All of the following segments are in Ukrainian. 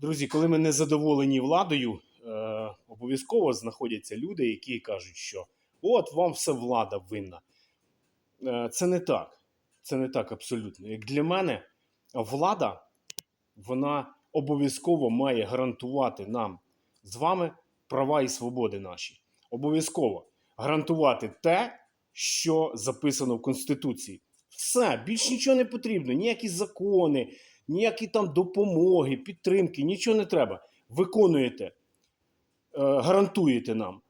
Друзі, коли ми не задоволені владою, е, обов'язково знаходяться люди, які кажуть, що от вам все влада винна. Е, це не так. Це не так абсолютно. Як для мене, влада вона обов'язково має гарантувати нам з вами права і свободи наші. Обов'язково гарантувати те, що записано в Конституції. Все, більш нічого не потрібно, ніякі закони, ніякі там допомоги, підтримки, нічого не треба. Виконуєте, е, гарантуєте нам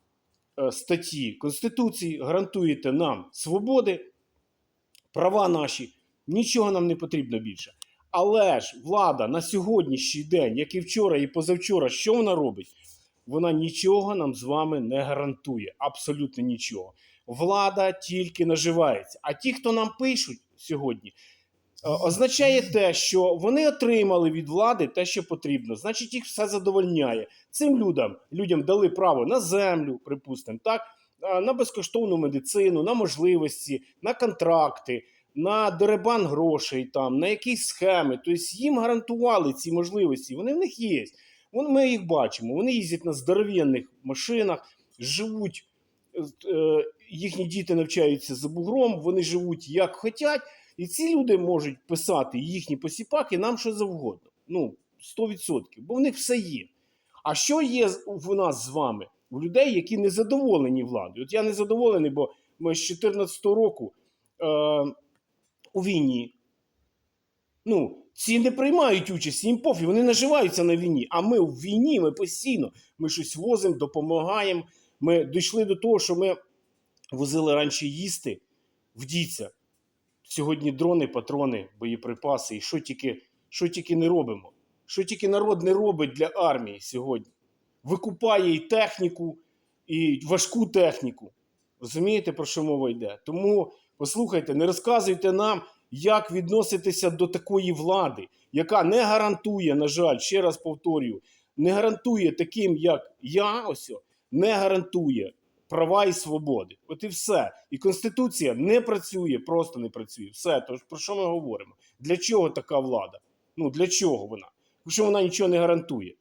е, статті Конституції, гарантуєте нам свободи, права наші, нічого нам не потрібно більше. Але ж влада на сьогоднішній день, як і вчора, і позавчора, що вона робить? Вона нічого нам з вами не гарантує, абсолютно нічого. Влада тільки наживається. А ті, хто нам пишуть сьогодні, означає те, що вони отримали від влади те, що потрібно. Значить, їх все задовольняє. Цим людям, людям дали право на землю, припустимо, так, е, на безкоштовну медицину, на можливості, на контракти, на деребан грошей, там, на якісь схеми. Тобто їм гарантували ці можливості. Вони в них є. Вон ми їх бачимо. Вони їздять на здоровенних машинах, живуть. е, Їхні діти навчаються за бугром, вони живуть як хочуть, і ці люди можуть писати їхні посіпаки нам що завгодно. Ну, 100%, бо в них все є. А що є в нас з вами? У людей, які не задоволені владою. От я не задоволений, бо ми з 14 року е, у війні. Ну, ці не приймають участь, їм пофіг, вони наживаються на війні. А ми в війні, ми постійно, ми щось возимо, допомагаємо. Ми дійшли до того, що ми возили раніше їсти, вдіться. Сьогодні дрони, патрони, боєприпаси. І що тільки, що тільки не робимо? Що тільки народ не робить для армії сьогодні? Викупає і техніку, і важку техніку. Розумієте, про що мова йде? Тому послухайте, не розказуйте нам, як відноситися до такої влади, яка не гарантує, на жаль, ще раз повторюю, не гарантує таким, як я, ось, не гарантує права і свободи. От і все. І Конституція не працює, просто не працює. Все. Тож про що ми говоримо? Для чого така влада? Ну для чого вона? Якщо вона нічого не гарантує.